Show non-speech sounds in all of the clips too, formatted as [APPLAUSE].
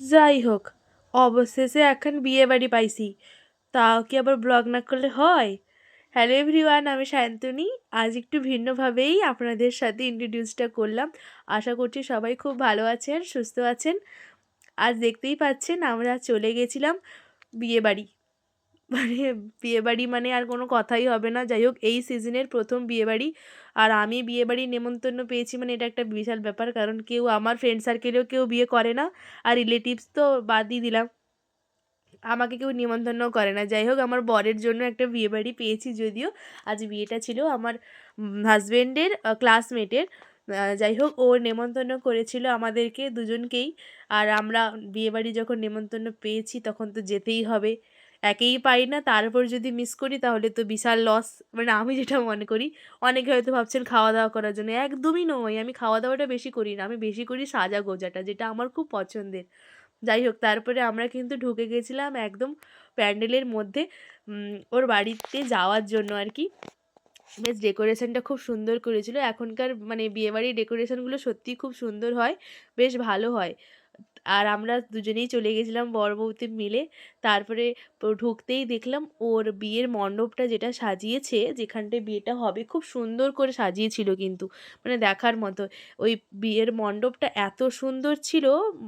যাই হোক, অবশেষে এখন বিয়ে বাড়ি পাইছি। তাও কি আবার ব্লগ না করলে হয়? হ্যালো এভরিওয়ান আমি সায়ন্তনি আজ একটু ভিন্নভাবেই আপনাদের সাথে ইন্ট্রোডিউসটা করলাম। আশা করছি সবাই খুব ভালো আছেন, সুস্থ আছেন। আজ দেখতেই পাচ্ছেন আমরা চলে গেছিলাম বিয়ে বাড়ি। মানে বিয়েবাড়ি মানে আর কোনো কথাই হবে না। যাই হোক, এই সিজনের প্রথম বিয়েবাড়ি। আর আমি বিয়েবাড়ির নেমন্তন্ন পেয়েছি মানে এটা একটা বিশাল ব্যাপার। কারণ কেউ আমার ফ্রেন্ড সার্কেলেও কেউ বিয়ে করে না। আর রিলেটিভস তো বাদই দিলাম। আমাকে কেউ নিমন্ত্রণ করে না। যাই হোক, আমার বরের জন্য একটা বিয়েবাড়ি পেয়েছি যদিও। আজ বিয়েটা ছিল আমার হাজব্যান্ডের ক্লাসমেটের যাই হোক, ও নেমন্তন্ন করেছিল আমাদেরকে দুজনকেই। আর আমরা বিয়েবাড়ি যখন নেমন্তন্ন পেয়েছি, তখন তো যেতেই হবে। একেই পাই না, তারপর যদি মিস করি তাহলে তো বিশাল লস মানে আমি যেটা মনে করি, অনেকে হয়তো ভাবছেন খাওয়া দাওয়া করার জন্য, একদমই নয়। আমি খাওয়া দাওয়াটা বেশি করি না, আমি বেশি করি সাজা গোজাটা, যেটা আমার খুব পছন্দের। যাই হোক, তারপরে আমরা কিন্তু ঢুকে গেছিলাম একদম প্যান্ডেলের মধ্যে ওর বাড়িতে যাওয়ার জন্য আর কি। বেশ ডেকোরেশনটা খুব সুন্দর করেছিল। এখনকার মানে বিয়েবাড়ির ডেকোরেশনগুলো সত্যিই খুব সুন্দর হয়, বেশ ভালো হয়। আর আমরা দুজনেই চলে গেছিলাম বর বউতে মিলে। তারপরে ঢুকতেই দেখলাম ওর বিয়ের মণ্ডপটা যেটা সাজিয়েছে, যেখানটায় বিয়েটা হবে, খুব সুন্দর করে সাজিয়েছিল কিন্তু মানে দেখার মতো। ওই বিয়ের মণ্ডপটা এত সুন্দর ছিল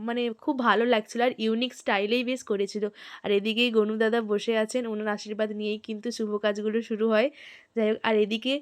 মানে খুব ভালো লাগছিল আর ইউনিক স্টাইলেই বেশ করেছিল। আর এদিকেই গনু দাদা বসে আছেন, ওনার আশীর্বাদ নিয়েই কিন্তু শুভ কাজগুলো শুরু হয়। যাই হোক, আর এদিকে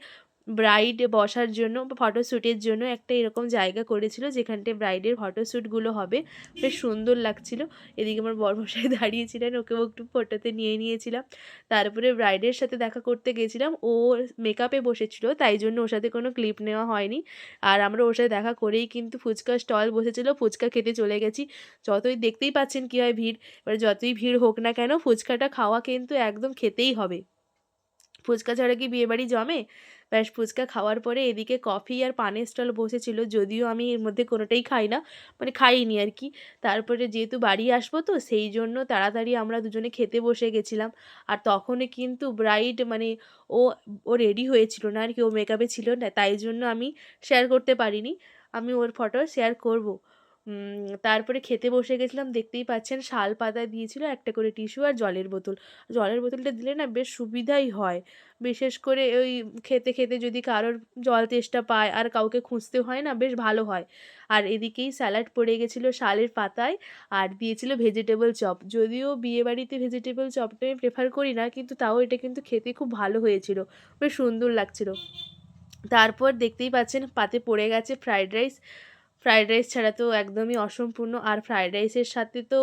ব্রাইড বসার জন্য ফটোশ্যুটের জন্য একটা এরকম জায়গা করেছিল, যেখানটায় ব্রাইডের ফটোশ্যুটগুলো হবে। বেশ সুন্দর লাগছিল। এদিকে আমার বরমশাই [LAUGHS] দাঁড়িয়েছিলেন, ওকেও একটু ফটোতে নিয়ে নিয়েছিলাম। তারপরে ব্রাইডের সাথে দেখা করতে গেছিলাম। ও মেকআপে বসেছিল, তাই জন্য ওর সাথে কোনো ক্লিপ নেওয়া হয়নি। আর আমরা ওর সাথে দেখা করেই কিন্তু ফুচকা স্টল বসেছিল, ফুচকা খেতে চলে গেছি। যতই দেখতেই পাচ্ছেন কী হয় ভিড়, এবার যতই ভিড় হোক না কেন, ফুচকাটা খাওয়া কিন্তু একদম খেতেই হবে। ফুচকা ছাড়া কি বিয়েবাড়ি জমে? ব্যাস ফুচকা খাওয়ার পরে এদিকে কফি আর পানের স্টল বসেছিল, যদিও আমি এর মধ্যে কোনোটাই খাই না মানে খাইনি আর কি। তারপরে যেহেতু বাড়ি আসব তো সেই জন্য তাড়াতাড়ি আমরা দুজনে খেতে বসে গেছিলাম। আর তখনই কিন্তু ব্রাইড মানে ও ও রেডি হয়েছিল না আর কি, ও মেকআপে ছিল না, তাই জন্য আমি শেয়ার করতে পারিনি। আমি ওর ফটো শেয়ার করব। তারপরে খেতে বসে গেছিলাম, দেখতেই পাচ্ছেন শাল পাতা দিয়েছিল একটা করে টিস্যু আর জলের বোতল। জলের বোতলটা দিলে না বেশ সুবিধাই হয়। বিশেষ করে ওই খেতে খেতে যদি কারোর জল তেষ্টা পায় আর কাউকে খুঁজতে হয় না, বেশ ভালো হয়। আর এদিকেই স্যালাড পড়ে গেছিল শালের পাতায় আর দিয়েছিল ভেজিটেবল চপ। যদিও বিয়েবাড়িতে ভেজিটেবল চপটা আমি প্রেফার করি না, কিন্তু তাও এটা কিন্তু খেতে খুব ভালো হয়েছিল। বেশ সুন্দর লাগছিল। তারপর দেখতেই পাচ্ছেন পাতে পড়ে গেছে ফ্রায়েড রাইস। ফ্রায়েড রাইস ছাড়া তো একদমই অসম্পূর্ণ। আর ফ্রায়েড রাইসের সাথে তো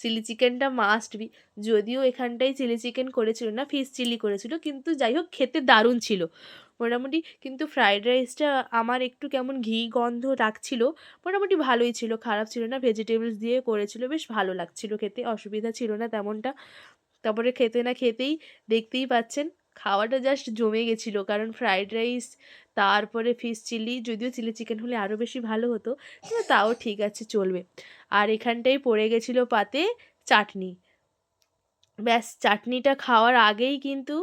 চিলি চিকেনটা মাস্ট বি যদিও এখানটাই চিলি চিকেন করেছিল না ফিশ চিলি করেছিল, কিন্তু যাই হোক খেতে দারুণ ছিল। মোটামুটি কিন্তু ফ্রায়েড রাইসটা আমার একটু কেমন ঘি গন্ধ রাখছিল, মোটামুটি ভালোই ছিল, খারাপ ছিল না ভেজিটেবলস দিয়ে করেছিল, বেশ ভালো লাগছিল খেতে, অসুবিধা ছিল না তেমনটা। তারপরে খেতে না খেতেই দেখতেই পাচ্ছেন খাওয়াটা জাস্ট জমে গেছিল। কারণ ফ্রায়েড রাইস তারপরে ফিশ চিলি যদিও চিলি চিকেন হলে আরও বেশি ভালো হতো, কিন্তু তাও ঠিক আছে, চলবে। আর এখানটাই পড়ে গেছিল পাতে চাটনি। ব্যাস, চাটনিটা খাওয়ার আগেই কিন্তু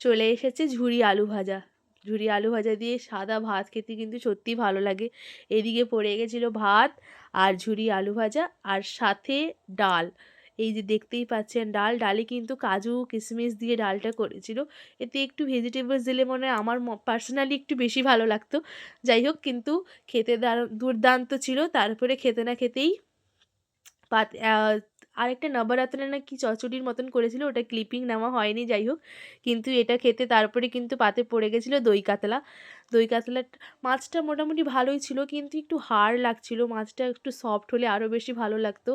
চলে এসেছে ঝুরি আলু ভাজা। ঝুরি আলু ভাজা দিয়ে সাদা ভাত খেতে কিন্তু সত্যিই ভালো লাগে। এদিকে পড়ে গেছিল ভাত আর ঝুরি আলু ভাজা আর সাথে ডাল। এই যে দেখতেই পাচ্ছেন ডাল, ডালে কিন্তু কাজু কিশমিশ দিয়ে ডালটা করেছিল। এতে একটু ভেজিটেবলস দিলে মনে হয় আমার পার্সোনালি একটু বেশি ভালো লাগতো। যাই হোক, কিন্তু খেতে দুর্দান্ত ছিল। তারপরে খেতে না খেতেই পাত আরেকটা নবরাত্রে না কি চচড়ির মতন করেছিল, ওটা ক্লিপিং নেওয়া হয়নি, যাই হোক। কিন্তু এটা খেতে তারপরে কিন্তু পাতে পড়ে গেছিল দই কাতলা। দই কাতলা মাছটা মোটামুটি ভালোই ছিল, কিন্তু একটু হাড় লাগছিল। মাছটা একটু সফট হলে আরও বেশি ভালো লাগতো।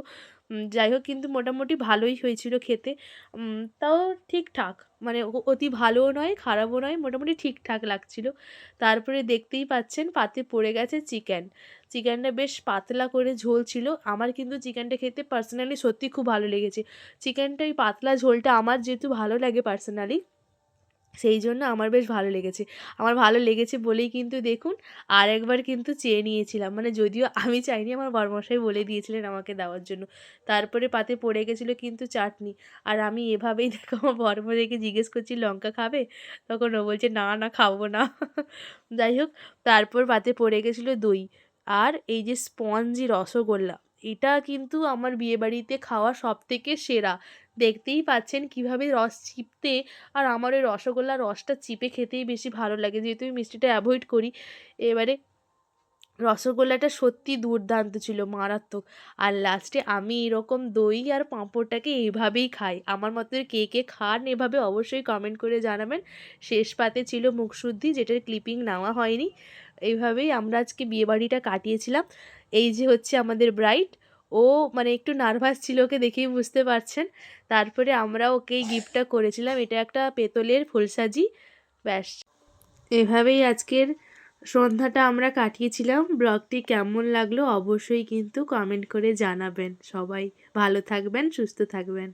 যাই হোক কিন্তু মোটামুটি ভালোই হয়েছিল খেতে। তাও ঠিকঠাক। মানে অতি ভালোও নয়, খারাপও নয়, মোটামুটি ঠিকঠাক লাগছিল। তারপরে দেখতেই পাচ্ছেন পাতে পড়ে গেছে চিকেন। চিকেনটা বেশ পাতলা করে ঝোল ছিল। আমার কিন্তু চিকেনটা খেতে পার্সোনালি সত্যি খুব ভালো লেগেছে। চিকেনটা ওই পাতলা ঝোলটা আমার যেহেতু ভালো লাগে পার্সোনালি সেই জন্য আমার বেশ ভালো লেগেছে। আমার ভালো লেগেছে বলেই কিন্তু দেখুন আর একবার কিন্তু চেয়ে নিয়েছিলাম। মানে যদিও আমি চাইনি আমার বরমশাই বলে দিয়েছিলেন আমাকে দেওয়ার জন্য। তারপরে পাতে পড়ে গেছিল কিন্তু চাটনি। আর আমি এভাবেই [LAUGHS] দেখো আমার বরমশাইকে জিজ্ঞেস করছি, লঙ্কা খাবে? তখন ও বলছে, না না, খাব না। [LAUGHS] যাই হোক, তারপর পাতে পড়ে গেছিল দই। আর এই যে স্পঞ্জি রসগোল্লা, এটা কিন্তু আমার বিয়েবাড়িতে খাওয়া সবথেকে সেরা। দেখতেই পাচ্ছেন কীভাবে রস চিপতে আর আমার ওই রসগোল্লা রসটা চিপে খেতেই বেশি ভালো লাগে। যেহেতু আমি মিষ্টিটা অ্যাভয়েড করি, এবারে রসগোল্লাটা সত্যি দুর্দান্ত ছিল, মারাত্মক। আর লাস্টে আমি এরকম দই আর পাঁপড়টাকে এইভাবেই খাই। আমার মতো কে কে খান এভাবে অবশ্যই কমেন্ট করে জানাবেন। শেষ পাতে ছিল মুখশুদ্ধি, যেটার ক্লিপিং নেওয়া হয়নি। এইভাবেই আমরা আজকে বিয়েবাড়িটা কাটিয়েছিলাম। এই যে হচ্ছে আমাদের ব্রাইড ও মানে একটু নার্ভাস ছিল ওকে দেখেই বুঝতে পারছেন। তারপরে আমরা ওকে এই গিফটটা করেছিলাম। এটা একটা পেতলের ফুলসাজি। ব্যাস। এভাবেই আজকের সন্ধ্যাটা আমরা কাটিয়েছিলাম। ব্লগটি কেমন লাগল অবশ্যই কিন্তু কমেন্ট করে জানাবেন। সবাই ভালো থাকবেন, সুস্থ থাকবেন।